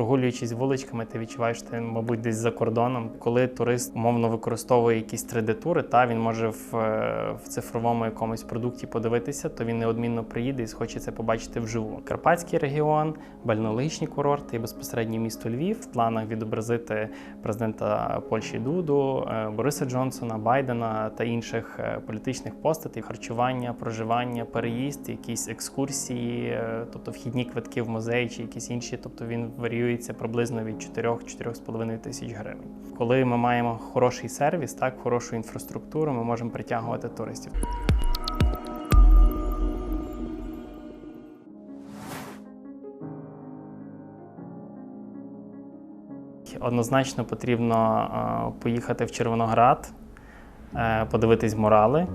прогулюючись вуличками, ти відчуваєш, що ти, мабуть, десь за кордоном. Коли турист умовно використовує якісь 3D-тури, та він може в, е, в цифровому якомусь продукті подивитися, то він неодмінно приїде і схоче це побачити вживу. Карпатський регіон, бальнеологічні курорти і безпосередньо місто Львів в планах відобразити президента Польщі Дуду, е, Бориса Джонсона, Байдена та інших е, політичних постатей, харчування, проживання, переїзд, якісь екскурсії, тобто вхідні квитки в музей чи якісь інші. Тобто він варіюється приблизно від 4-4,5 тисяч гривень. Коли ми маємо хороший сервіс, так хорошу інфраструктуру, ми можемо притягувати туристів. Однозначно потрібно е, поїхати в Червоноград, е, подивитись мурали.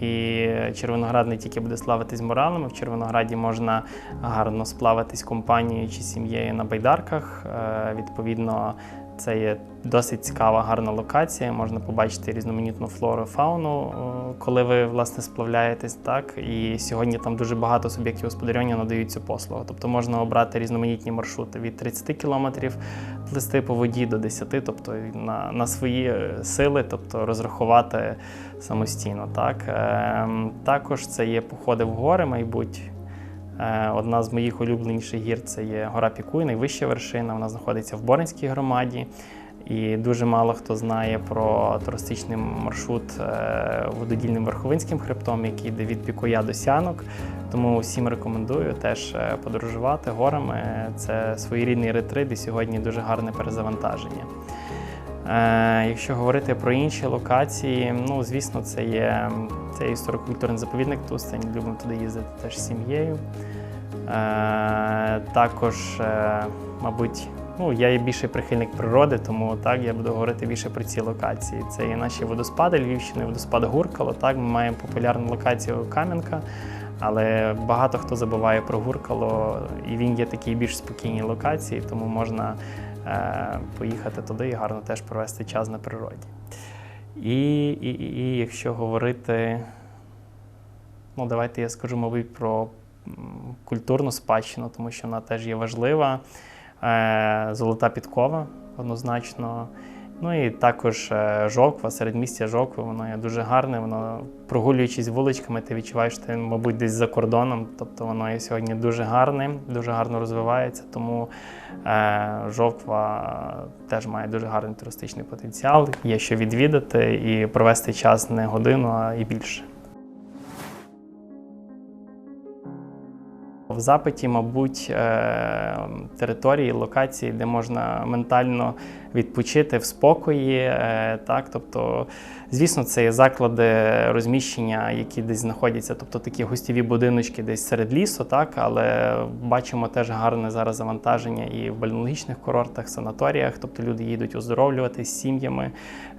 І Червоноград не тільки буде славитись моралами, в Червонограді можна гарно сплавитись компанією чи сім'єю на байдарках. Е, Відповідно, це є досить цікава, гарна локація. Можна побачити різноманітну флору, фауну, е, коли ви власне сплавляєтесь. Так і сьогодні там дуже багато суб'єктів господарювання надають цю послугу. Тобто можна обрати різноманітні маршрути від 30 кілометрів плисти по воді до 10, тобто на, на свої е, сили, тобто розрахувати самостійно. Так Ем, також це є походи в гори, мабуть. Е, Одна з моїх улюбленіших гір це є гора Пікуй, найвища вершина. Вона знаходиться в Боринській громаді. І дуже мало хто знає про туристичний маршрут е, вододільним Верховинським хребтом, який йде від Пікуя до Сянок. Тому всім рекомендую теж е, подорожувати горами. Це своєрідний ретрит і сьогодні дуже гарне перезавантаження. Якщо говорити про інші локації, ну звісно, це є, це історико-культурний заповідник Тустань. Любимо туди їздити теж з сім'єю. Е, також, е, мабуть, ну, я є більший прихильник природи, тому так я буду говорити більше про ці локації. Це є наші водоспади Львівщини, водоспад Гуркало. Так, ми маємо популярну локацію Кам'янка. Але багато хто забуває про Гуркало, і він є такій більш спокійній локації, тому можна е, поїхати туди і гарно теж провести час на природі. І, і, і, якщо говорити, ну давайте я скажу, мабуть, про культурну спадщину, тому що вона теж є важлива. Е, Золота підкова однозначно. Ну і також е, жоква, середмістя жокви, воно є дуже гарне. Воно прогулюючись вуличками, ти відчуваєш, що ти, мабуть, десь за кордоном. Тобто воно є сьогодні дуже гарне, дуже гарно розвивається. Тому е, жоква теж має дуже гарний туристичний потенціал. Є що відвідати і провести час не годину, а і більше. В запиті, мабуть, е, території, локації, де можна ментально відпочити в спокої. е, Так, тобто, звісно, це є заклади розміщення, які десь знаходяться, тобто такі гостєві будиночки десь серед лісу, так, але бачимо теж гарне зараз завантаження і в бальнеологічних курортах, санаторіях, тобто люди їдуть оздоровлюватись з сім'ями.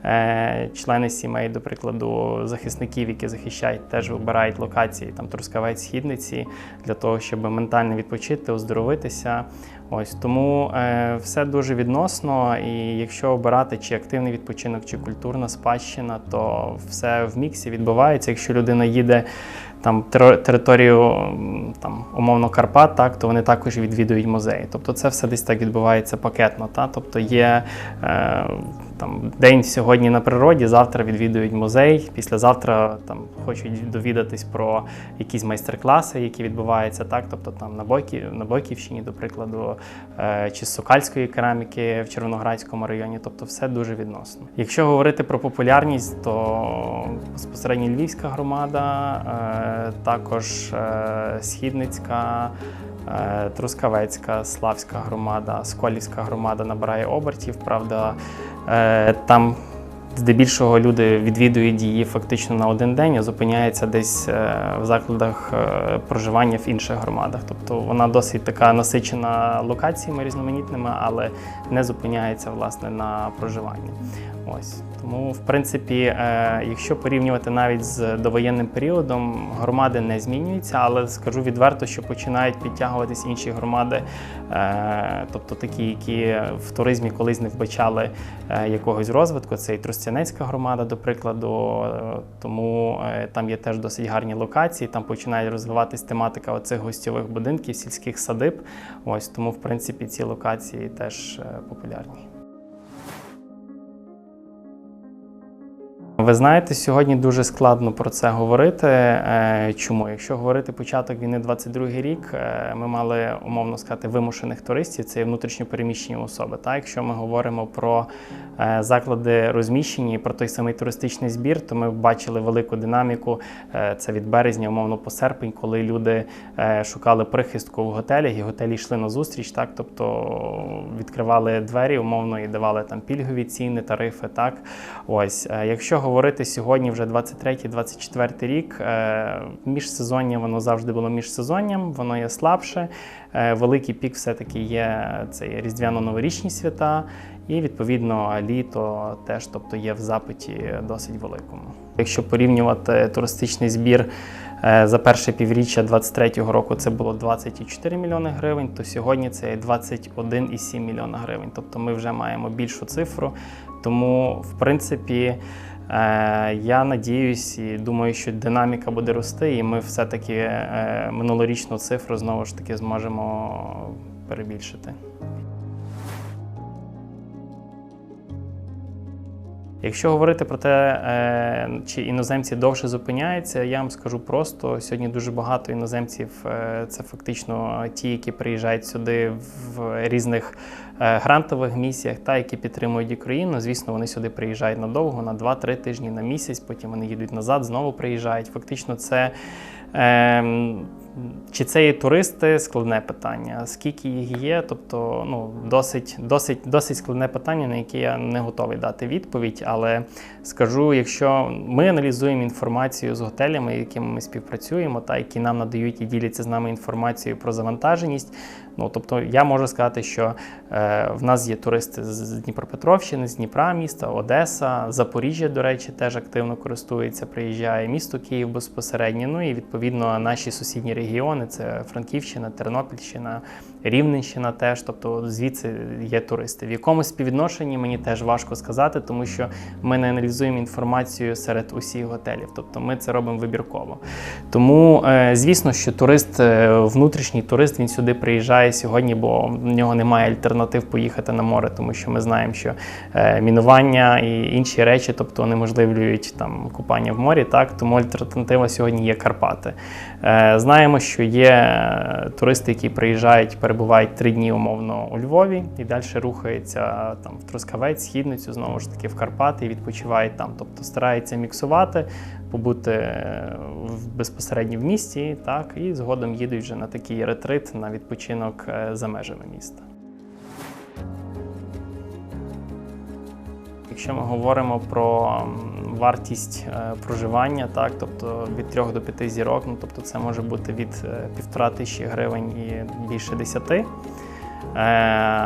Е, Члени сімей, до прикладу, захисників, які захищають, теж вибирають локації, там Трускавець, Східниці, для того, щоб ментально відпочити, оздоровитися. Ось тому е, все дуже відносно. І якщо обирати чи активний відпочинок, чи культурна спадщина, то все в міксі відбувається. Якщо людина їде там тер- територію там умовно Карпат, так то вони також відвідують музеї. Тобто це все десь так відбувається пакетно. Та? Тобто є е, там день сьогодні на природі, завтра відвідують музей, післязавтра там хочуть довідатись про якісь майстер-класи, які відбуваються так. Тобто там на Бойків, на Бойківщині, до прикладу, е, чи з Сокальської кераміки в Червоноградському районі. Тобто все дуже відносно. Якщо говорити про популярність, то безпосередньо Львівська громада, е, також е, Східницька. Е, Трускавецька, Славська громада, Сколівська громада набирає обертів. Правда, е, там здебільшого люди відвідують її фактично на один день, а зупиняється десь е, в закладах е, проживання в інших громадах. Тобто вона досить така насичена локаціями різноманітними, але не зупиняється власне на проживанні. Ось тому, в принципі, е, якщо порівнювати навіть з довоєнним періодом, громади не змінюються, але скажу відверто, що починають підтягуватись інші громади, тобто такі, які в туризмі колись не вбачали якогось розвитку. Це і Тростянець, громада, до прикладу. Е, Тому е, там є теж досить гарні локації. Там починає розвиватись тематика оцих гостьових будинків, сільських садиб. Ось тому, в принципі, ці локації теж е, популярні. Ви знаєте, сьогодні дуже складно про це говорити. Е, Чому? Якщо говорити початок війни 22 рік, е, ми мали умовно сказати вимушених туристів, це внутрішньопереміщені особи. Так, якщо ми говоримо про е, заклади розміщені про той самий туристичний збір, то ми бачили велику динаміку. Це від березня, умовно по серпень, коли люди шукали прихистку в готелях, і готелі йшли на зустріч, так тобто відкривали двері умовно і давали там пільгові ціни, тарифи. Так, ось якщо говорити сьогодні, вже 23-24 рік, е, міжсезоння воно завжди було міжсезонням, воно є слабше. Е, Великий пік все-таки є це різдвяно-новорічні свята, і відповідно літо теж тобто є в запиті досить великому. Якщо порівнювати туристичний збір е, за перше півріччя 2023 року, це було 24 мільйони гривень, то сьогодні це 21,7 мільйона гривень. Тобто ми вже маємо більшу цифру. Тому, в принципі, я надіюсь і думаю, що динаміка буде рости, і ми все-таки е, минулорічну цифру знову ж таки зможемо перебільшити. Якщо говорити про те, е, чи іноземці довше зупиняються, я вам скажу просто: сьогодні дуже багато іноземців е, це фактично ті, які приїжджають сюди в різних е, грантових місіях, та які підтримують Україну. Звісно, вони сюди приїжджають надовго, на 2-3 тижні на місяць. Потім вони їдуть назад, знову приїжджають. Фактично, це. Чи це є туристи? Складне питання. Скільки їх є? Тобто, ну досить, досить, досить складне питання, на яке я не готовий дати відповідь. Але скажу, якщо ми аналізуємо інформацію з готелями, якими ми співпрацюємо, та які нам надають і діляться з нами інформацією про завантаженість. Ну тобто, я можу сказати, що е, в нас є туристи з Дніпропетровщини, з Дніпра, міста, Одеса, Запоріжжя, до речі, теж активно користується, приїжджає місто Київ безпосередньо. Ну і відповідно наші сусідні регіони це Франківщина, Тернопільщина, Рівненщина теж. Тобто звідси є туристи. В якому співвідношенні мені теж важко сказати, тому що ми не аналізуємо інформацію серед усіх готелів. Тобто ми це робимо вибірково. Тому, е, звісно, що турист, е, внутрішній турист, він сюди приїжджає сьогодні, бо в нього немає альтернатив поїхати на море, тому що ми знаємо, що е, мінування і інші речі, тобто унеможливлюють там купання в морі. Так, тому альтернатива сьогодні є Карпати. Е, Знаємо, що є е, туристи, які приїжджають, перебувають три дні умовно у Львові і далі рухаються там в Трускавець, Східницю, знову ж таки в Карпати і відпочивають там. Тобто стараються міксувати, побути е, безпосередньо в місті, так, і згодом їдуть вже на такий ретрит на відпочинок е, за межами міста. Якщо ми говоримо про вартість е, проживання, так, тобто від 3 до 5 зірок, ну, тобто це може бути від півтора тисячі гривень і більше 10. Е,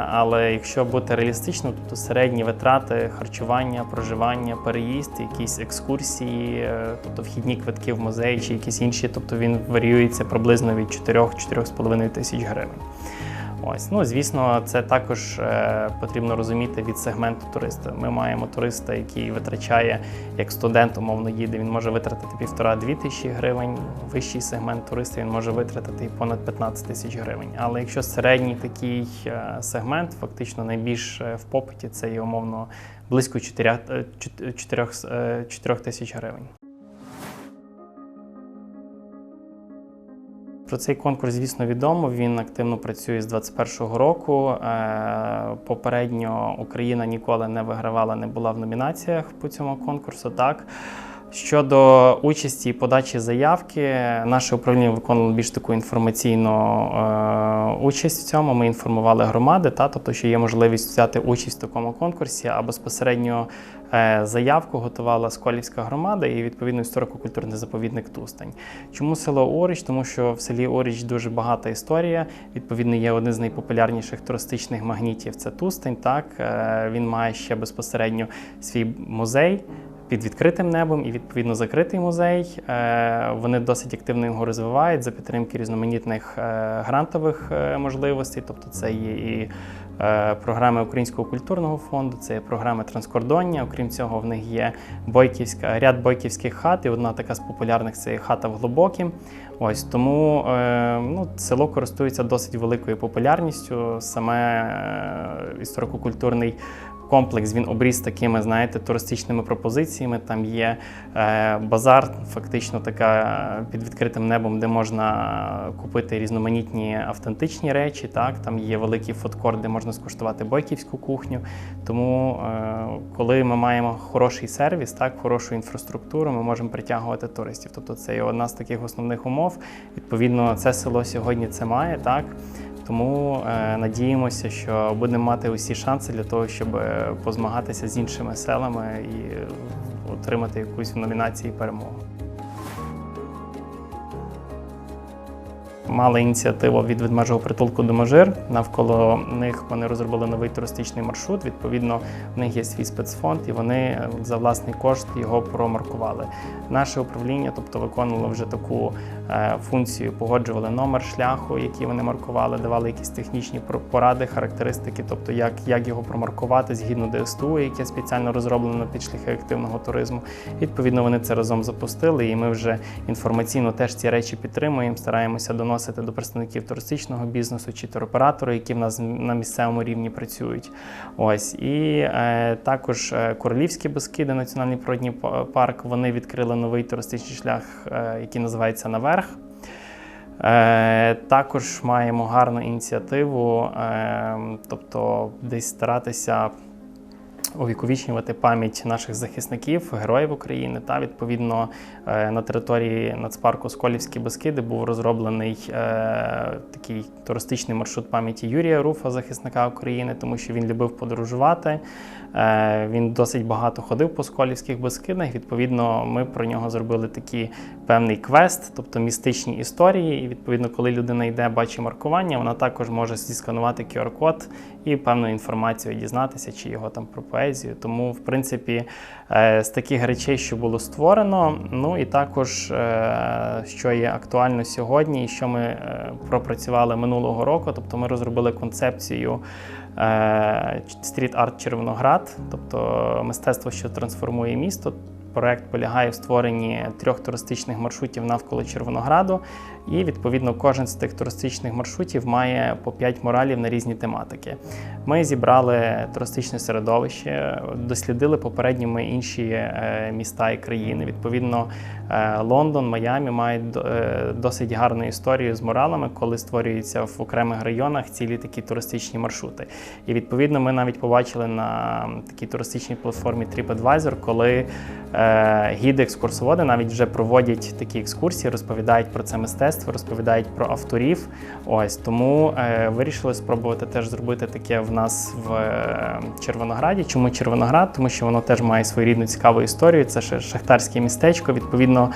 Але якщо бути реалістично, тобто середні витрати харчування, проживання, переїзд, якісь екскурсії, е, тобто вхідні квитки в музеї чи якісь інші, тобто він варіюється приблизно від 4-4,5 тисяч гривень. Ось, ну звісно, це також е, потрібно розуміти від сегменту туриста. Ми маємо туриста, який витрачає як студент, умовно їде. Він може витратити півтора-дві тисячі гривень. Вищий сегмент туриста він може витратити понад 15 тисяч гривень. Але якщо середній такий е, сегмент, фактично найбільш е, в попиті, це є умовно близько 4, 4, 4 тисяч гривень. Про цей конкурс, звісно, відомо. Він активно працює з 21-го року. Е, Попередньо Україна ніколи не вигравала, не була в номінаціях по цьому конкурсу. Так. Щодо участі і подачі заявки, наше управління виконувало більш таку інформаційну е, участь в цьому. Ми інформували громади, та, тобто, що є можливість взяти участь в такому конкурсі, а безпосередньо заявку готувала Сколівська громада і відповідно історико-культурний заповідник Тустань. Чому село Оріч? Тому що в селі Оріч дуже багата історія. Відповідно, є один з найпопулярніших туристичних магнітів це Тустань. Так Е, він має ще безпосередньо свій музей під відкритим небом і відповідно закритий музей. Е, Вони досить активно його розвивають за підтримки різноманітних е, грантових е, можливостей. Тобто, це є і програми Українського культурного фонду, це є програми транскордоння. Окрім цього, в них є бойківська ряд бойківських хат, і одна така з популярних це хата в Глибокі. Ось тому ну, село користується досить великою популярністю. Саме історико-культурний комплекс він обріз такими, знаєте, туристичними пропозиціями. Там є е, базар, фактично така під відкритим небом, де можна купити різноманітні автентичні речі. Так, там є великий фудкорт, де можна скуштувати бойківську кухню. Тому, е, коли ми маємо хороший сервіс, так, хорошу інфраструктуру, ми можемо притягувати туристів. Тобто це є одна з таких основних умов. Відповідно, це село сьогодні це має так. Тому е, надіємося, що будемо мати усі шанси для того, щоб е, позмагатися з іншими селами і отримати якусь в номінації перемогу. Мали ініціативу від ведмежого притулку Доможир. Навколо них вони розробили новий туристичний маршрут. Відповідно, в них є свій спецфонд, і вони е, за власний кошт його промаркували. Наше управління, тобто, виконувало вже таку е, функцію, погоджували номер шляху, який вони маркували, давали якісь технічні пор- поради, характеристики, тобто як, як його промаркувати згідно ДСТУ, яке спеціально розроблено під шляхи активного туризму. Відповідно, вони це разом запустили, і ми вже інформаційно теж ці речі підтримуємо, стараємося доносити до представників туристичного бізнесу чи туроператорів, які в нас на місцевому рівні працюють. Ось і е, також е, Королівські Бескиди, національний природній парк. Вони відкрили новий туристичний шлях, е, який називається Наверх. Е, також маємо гарну ініціативу, е, тобто десь старатися увіковічнювати пам'ять наших захисників, героїв України. Та відповідно е, на території нацпарку Сколівські Бескиди був розроблений е, такий туристичний маршрут пам'яті Юрія Руфа, захисника України, тому що він любив подорожувати. Е, Він досить багато ходив по Сколівських Бескидах. Відповідно, ми про нього зробили такий певний квест, тобто містичні історії. І відповідно, коли людина йде, бачить маркування, вона також може зісканувати QR-код і певну інформацію дізнатися, чи його там про поезію. Тому, в принципі, е, з таких речей, що було створено, ну і також, е, що є актуально сьогодні, і що ми е, пропрацювали минулого року, тобто ми розробили концепцію. Стріт-арт Червоноград, тобто мистецтво, що трансформує місто. Проект полягає в створенні трьох туристичних маршрутів навколо Червонограду, і відповідно кожен з тих туристичних маршрутів має по 5 моралів на різні тематики. Ми зібрали туристичне середовище, дослідили попередньо ми інші е, міста і країни. Відповідно, е, Лондон, Майамі мають е, досить гарну історію з моралами, коли створюються в окремих районах цілі такі туристичні маршрути. І відповідно ми навіть побачили на такій туристичній платформі TripAdvisor, коли е, гіди-екскурсоводи навіть вже проводять такі екскурсії, розповідають про це мистецтво, розповідають про авторів. Ось тому е, вирішили спробувати теж зробити таке в нас в е, Червонограді. Чому Червоноград? Тому що воно теж має свою рідну цікаву історію. Це шахтарське містечко. Відповідно,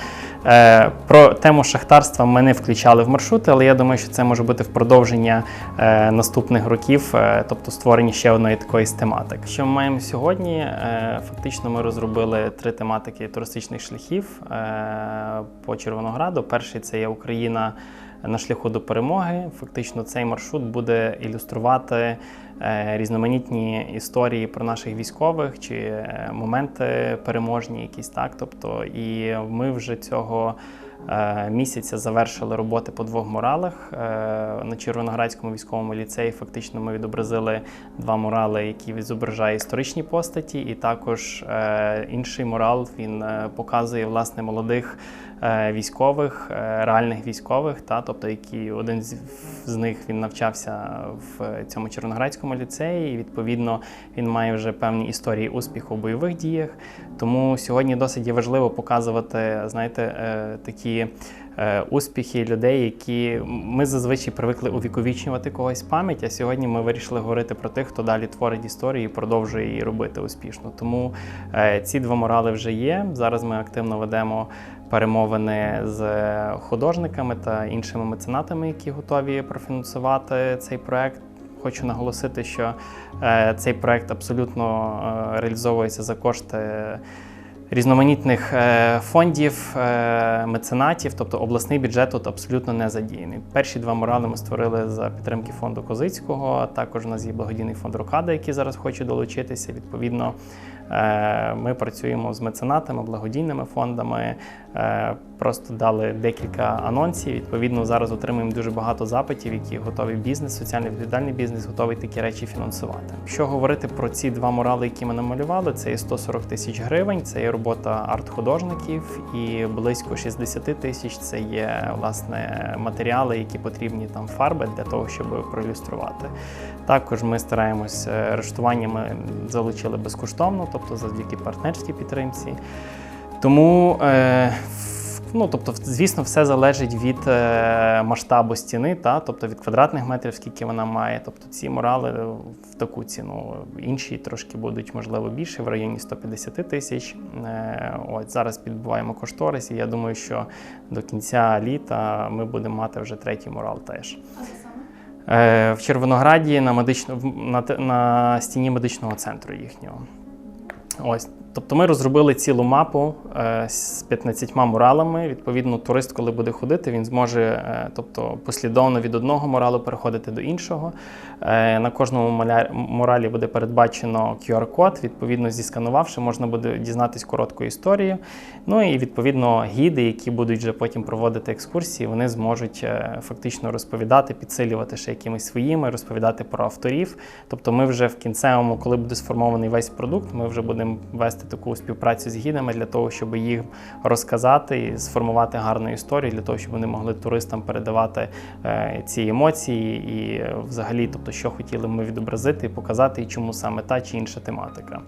про тему шахтарства ми не включали в маршрути, але я думаю, що це може бути в продовження наступних років, тобто створення ще одної такої з тематик. Що ми маємо сьогодні? Фактично, ми розробили три тематики туристичних шляхів е, по Червонограду. Перший це є Україна на шляху до перемоги. Фактично, цей маршрут буде ілюструвати різноманітні історії про наших військових чи е, моменти переможні, якісь так. Тобто, і ми вже цього. е, Місяця завершили роботи по двох муралах Е, на Червоноградському військовому ліцеї. Фактично, ми відобразили два мурали, які відзображають історичні постаті, і також е, інший мурал він е, показує власне молодих е, військових, е, реальних військових, та тобто, які один з, них він навчався в цьому Червоноградському ліцеї. І відповідно він має вже певні історії успіху у бойових діях. Тому сьогодні досить важливо показувати, знаєте, е, такі. е, Успіхи людей, які ми зазвичай привикли увіковічнювати когось пам'ять. А сьогодні ми вирішили говорити про тих, хто далі творить історію і продовжує її робити успішно. Тому е, ці два морали вже є. Зараз ми активно ведемо перемовини з художниками та іншими меценатами, які готові профінансувати цей проект. Хочу наголосити, що е, цей проект абсолютно е, реалізовується за кошти різноманітних е, фондів, меценатів, тобто обласний бюджет тут абсолютно не задіяний. Перші два мурали ми створили за підтримки фонду Козицького. Також у нас є благодійний фонд Рокада, який зараз хоче долучитися. Відповідно, ми працюємо з меценатами, благодійними фондами. Е, Просто дали декілька анонсів. Відповідно, зараз отримуємо дуже багато запитів, які готовий бізнес, соціально відповідальний бізнес, готовий такі речі фінансувати. Якщо говорити про ці два мурали, які ми намалювали, це є 140 тисяч гривень, це є робота арт-художників, і близько 60 тисяч це є власне матеріали, які потрібні там фарби для того, щоб проілюструвати. Також ми стараємось е, рештування ми залучили безкоштовно, тобто завдяки партнерській підтримці. Тому, е, ну, тобто, звісно, все залежить від е, масштабу стіни, та, тобто від квадратних метрів, скільки вона має. Тобто ці мурали в таку ціну. Інші трошки будуть, можливо, більше, в районі 150 тисяч. Е, От зараз підбиваємо кошторис, і я думаю, що до кінця літа ми будемо мати вже третій мурал теж. В Червонограді на, медично, на, на стіні медичного центру їхнього. Ось. Тобто ми розробили цілу мапу е, з 15 муралами. Відповідно, турист, коли буде ходити, він зможе е, тобто, послідовно від одного муралу переходити до іншого. Е, на кожному муралі буде передбачено QR-код. Відповідно, зісканувавши, можна буде дізнатись коротку історію. Ну і відповідно гіди, які будуть вже потім проводити екскурсії, вони зможуть фактично розповідати, підсилювати ще якимись своїми, розповідати про авторів. Тобто, ми вже в кінцевому, коли буде сформований весь продукт, ми вже будемо вести таку співпрацю з гідами для того, щоб їх розказати і сформувати гарну історію, для того, щоб вони могли туристам передавати е, ці емоції і е, взагалі, тобто, що хотіли ми відобразити і показати, і чому саме та чи інша тематика.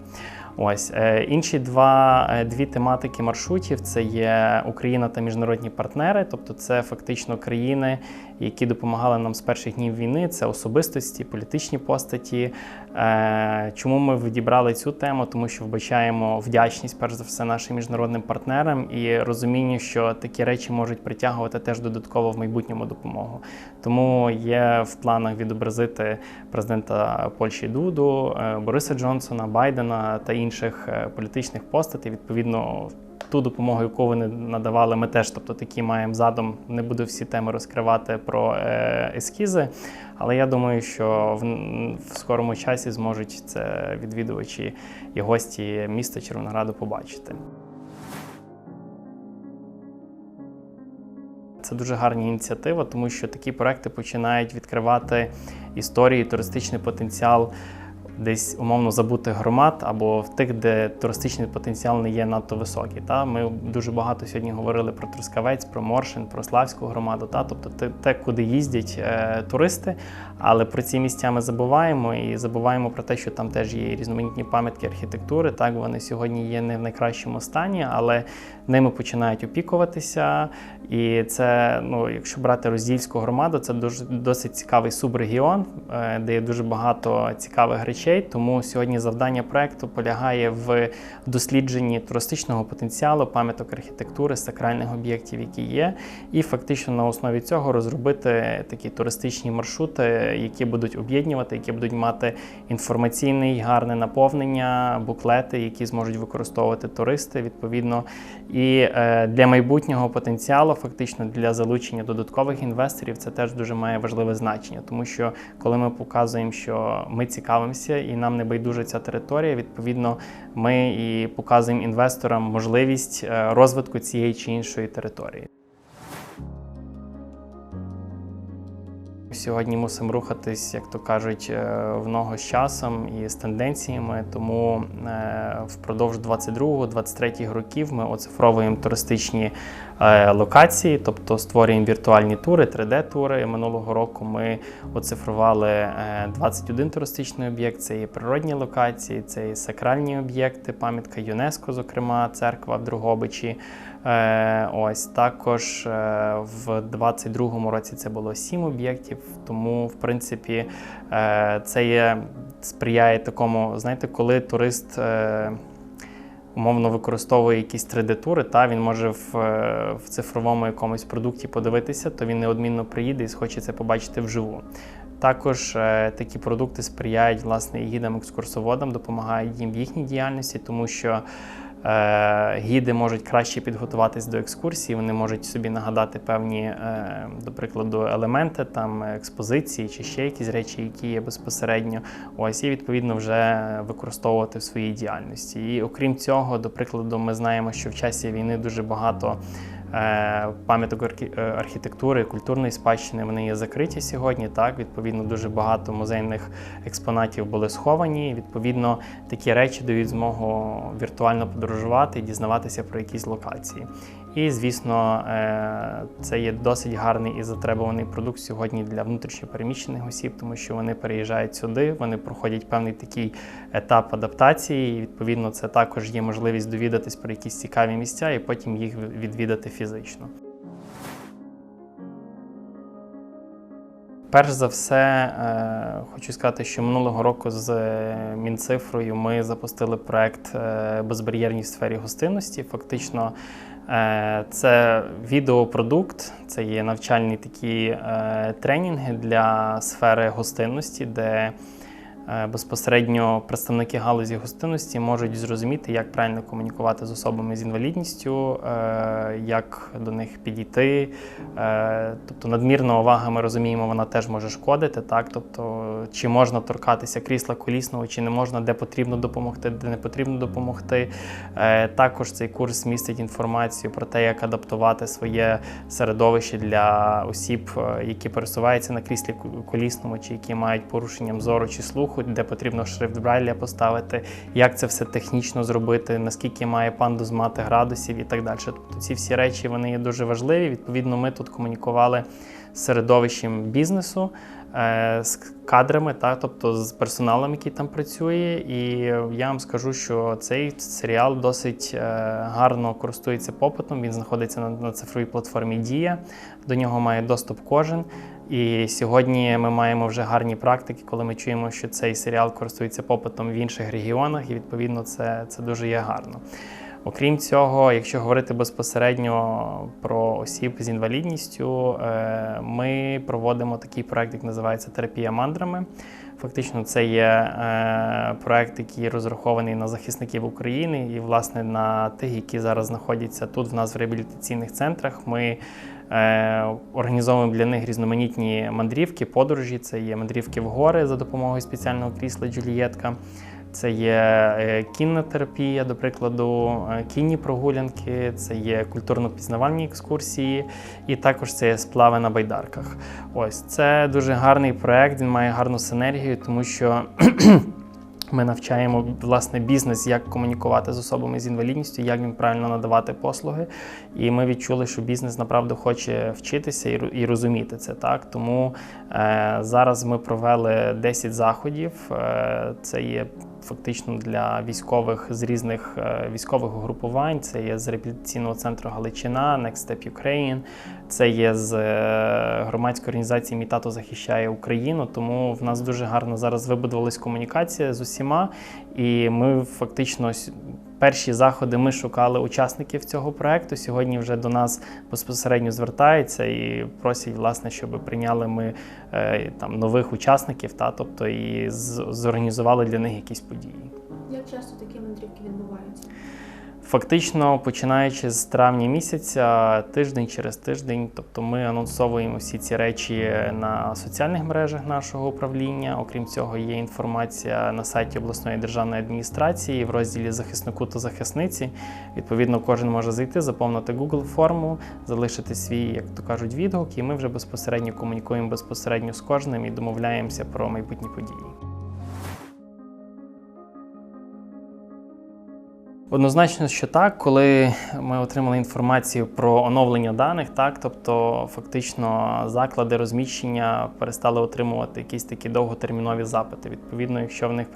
Ось е, інші два дві тематики маршрутів це є Україна та міжнародні партнери, тобто це фактично країни, які допомагали нам з перших днів війни. Це особистості, політичні постаті. Е, Чому ми відібрали цю тему? Тому що вбачаємо вдячність, перш за все, нашим міжнародним партнерам і розуміння, що такі речі можуть притягувати теж додатково в майбутньому допомогу. Тому є в планах відобразити президента Польщі Дуду, е, Бориса Джонсона, Байдена та інших е, політичних постатей. Відповідно, ту допомогу, яку вони надавали, ми теж, тобто такі маємо задум. Не буду всі теми розкривати про е, ескізи, але я думаю, що в, в скорому часі зможуть це відвідувачі і гості міста Червонограду побачити. Це дуже гарна ініціатива, тому що такі проекти починають відкривати історії, туристичний потенціал десь умовно забутих громад або в тих, де туристичний потенціал не є надто високий. Та ми дуже багато сьогодні говорили про Трускавець, про Моршин, про Славську громаду. Та тобто те, те куди їздять е, туристи, але про ці місця ми забуваємо і забуваємо про те, що там теж є різноманітні пам'ятки архітектури. Так вони сьогодні є не в найкращому стані, але ними починають опікуватися. І це, ну, якщо брати роздільську громаду, це дуже досить цікавий субрегіон, е, де є дуже багато цікавих речей. Тому сьогодні завдання проекту полягає в дослідженні туристичного потенціалу, пам'яток архітектури, сакральних об'єктів, які є, і фактично на основі цього розробити такі туристичні маршрути, які будуть об'єднувати, які будуть мати інформаційний гарне наповнення, буклети, які зможуть використовувати туристи відповідно. І е, для майбутнього потенціалу, фактично для залучення додаткових інвесторів, це теж дуже має важливе значення, тому що коли ми показуємо, що ми цікавимося і нам не байдужа ця територія, відповідно, ми і показуємо інвесторам можливість е, розвитку цієї чи іншої території. Сьогодні мусимо рухатись, як то кажуть, е, в ногу з часом і з тенденціями. Тому е, впродовж 22-23 років ми оцифровуємо туристичні локації, тобто створюємо віртуальні тури, 3D-тури. Минулого року ми оцифрували е, 21 туристичний об'єкт. Це є природні локації, це є сакральні об'єкти, пам'ятка ЮНЕСКО, зокрема, церква в Другобичі. Е, Ось також е, в 22-му році це було сім об'єктів. Тому, в принципі, е, це є сприяє такому, знаєте, коли турист. Умовно використовує якісь 3D-тури, та він може в, е, в цифровому якомусь продукті подивитися, то він неодмінно приїде і схоче це побачити вживу. Також е, такі продукти сприяють власне і гідам екскурсоводам, допомагають їм в їхній діяльності, тому що Гіди можуть краще підготуватись до екскурсії, вони можуть собі нагадати певні, е, до прикладу, елементи, там експозиції чи ще якісь речі, які є безпосередньо. Ось і відповідно вже використовувати в своїй діяльності. І окрім цього, до прикладу, ми знаємо, що в часі війни дуже багато. Е, Пам'яток е, архітектури, культурної спадщини вони є закриті сьогодні. Так, відповідно, дуже багато музейних експонатів були сховані. Відповідно, такі речі дають змогу віртуально подорожувати і дізнаватися про якісь локації. І, звісно, е, це є досить гарний і затребуваний продукт сьогодні для внутрішньопереміщених осіб, тому що вони переїжджають сюди, вони проходять певний такий етап адаптації. І, відповідно, це також є можливість довідатись про якісь цікаві місця і потім їх відвідати фізично. Перш за все, е, хочу сказати, що минулого року з е, Мінцифрою ми запустили проект Безбар'єрність в сфері гостинності. Фактично, це відеопродукт, це є навчальні такі е, тренінги для сфери гостинності, де е, безпосередньо представники галузі гостинності можуть зрозуміти, як правильно комунікувати з особами з інвалідністю, е, як до них підійти. Е, Тобто надмірна увага, ми розуміємо, вона теж може шкодити. Так? Тобто, чи можна торкатися крісла колісного, чи не можна, де потрібно допомогти, де не потрібно допомогти. Е, Також цей курс містить інформацію про те, як адаптувати своє середовище для осіб, е, які пересуваються на кріслі колісному, чи які мають порушенням зору чи слуху, де потрібно шрифт Брайля поставити, як це все технічно зробити, наскільки має пандус мати градусів і так далі. Тобто ці всі речі вони є дуже важливі. Відповідно, ми тут комунікували з середовищем бізнесу. Е, З кадрами, та, тобто з персоналом, який там працює, і я вам скажу, що цей серіал досить е, гарно користується попитом. Він знаходиться на, на цифровій платформі Дія. До нього має доступ кожен. І сьогодні ми маємо вже гарні практики, коли ми чуємо, що цей серіал користується попитом в інших регіонах, і відповідно це, це дуже є гарно. Окрім цього, якщо говорити безпосередньо про осіб з інвалідністю, е, ми проводимо такий проект, як називається Терапія мандрами. Фактично, це є е, проект, який розрахований на захисників України і, власне, на тих, які зараз знаходяться тут в нас в реабілітаційних центрах. Ми е, організовуємо для них різноманітні мандрівки, подорожі. Це є мандрівки в гори за допомогою спеціального крісла Джулієтка. Це є е, кінна терапія, до прикладу, е, кінні прогулянки, це є культурно-пізнавальні екскурсії, і також це є сплави на байдарках. Ось це дуже гарний проект. Він має гарну синергію, тому що ми навчаємо власне бізнес, як комунікувати з особами з інвалідністю, як він правильно надавати послуги. І ми відчули, що бізнес направду хоче вчитися і розуміти це. Так тому е, зараз ми провели 10 заходів. Е, це є фактично для військових з різних е, військових угрупувань. Це є з реабілітаційного центру Галичина, Next Step Ukraine, це є з е, громадської організації Мій тато захищає Україну. Тому в нас дуже гарно зараз вибудувалась комунікація з усіма, і ми фактично перші заходи ми шукали учасників цього проекту. Сьогодні вже до нас безпосередньо звертаються і просять, власне, щоб прийняли ми е, там нових учасників, та тобто і зорганізували для них якісь події. Як часто такі мандрівки відбуваються? Фактично, починаючи з травня місяця, тиждень через тиждень, тобто ми анонсовуємо всі ці речі на соціальних мережах нашого управління. Окрім цього, є інформація на сайті обласної державної адміністрації в розділі захиснику та захисниці. Відповідно, кожен може зайти, заповнити Google форму, залишити свій, як то кажуть, відгук, і ми вже безпосередньо комунікуємо безпосередньо з кожним і домовляємося про майбутні події. Однозначно, що так, коли ми отримали інформацію про оновлення даних, так тобто фактично заклади розміщення перестали отримувати якісь такі довготермінові запити. Відповідно, якщо в них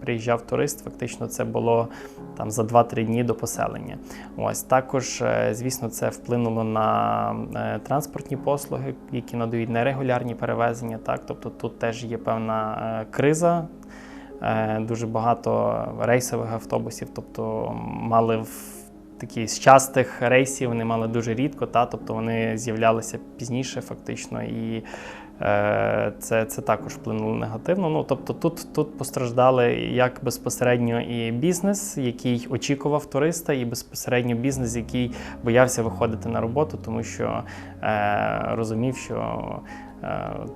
приїжджав турист, фактично це було там за 2-3 дні до поселення. Ось також, е, звісно, це вплинуло на е, транспортні послуги, які надають нерегулярні перевезення. Так, тобто тут теж є певна е, криза. Е, Дуже багато рейсових автобусів, тобто мали в такі з частих рейсів, вони мали дуже рідко, та, тобто вони з'являлися пізніше, фактично. І е, це, це також вплинуло негативно. Ну, тобто тут, тут постраждали як безпосередньо і бізнес, який очікував туриста, і безпосередньо бізнес, який боявся виходити на роботу, тому що е, розумів, що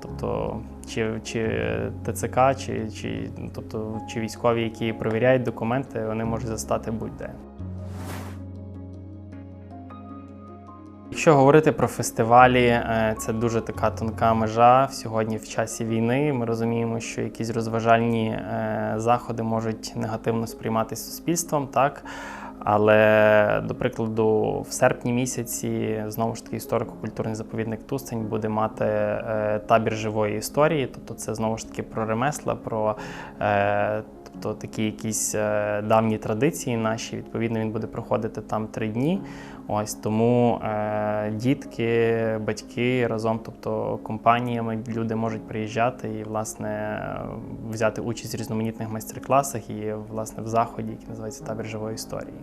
тобто, чи, чи ТЦК, чи, чи, тобто, чи військові, які перевіряють документи, вони можуть застати будь-де. Якщо говорити про фестивалі, е, це дуже така тонка межа. Сьогодні в часі війни ми розуміємо, що якісь розважальні е, заходи можуть негативно сприйматися суспільством, так. Але, до прикладу, в серпні місяці знову ж таки історико-культурний заповідник Тустень буде мати е, табір живої історії. Тобто, це знову ж таки про ремесла, про е, тобто такі якісь е, давні традиції наші. Відповідно, він буде проходити там три дні. Ось тому е, дітки, батьки разом, тобто компаніями, люди можуть приїжджати і власне взяти участь в різноманітних майстер-класах і власне в заході, який називається табір живої історії.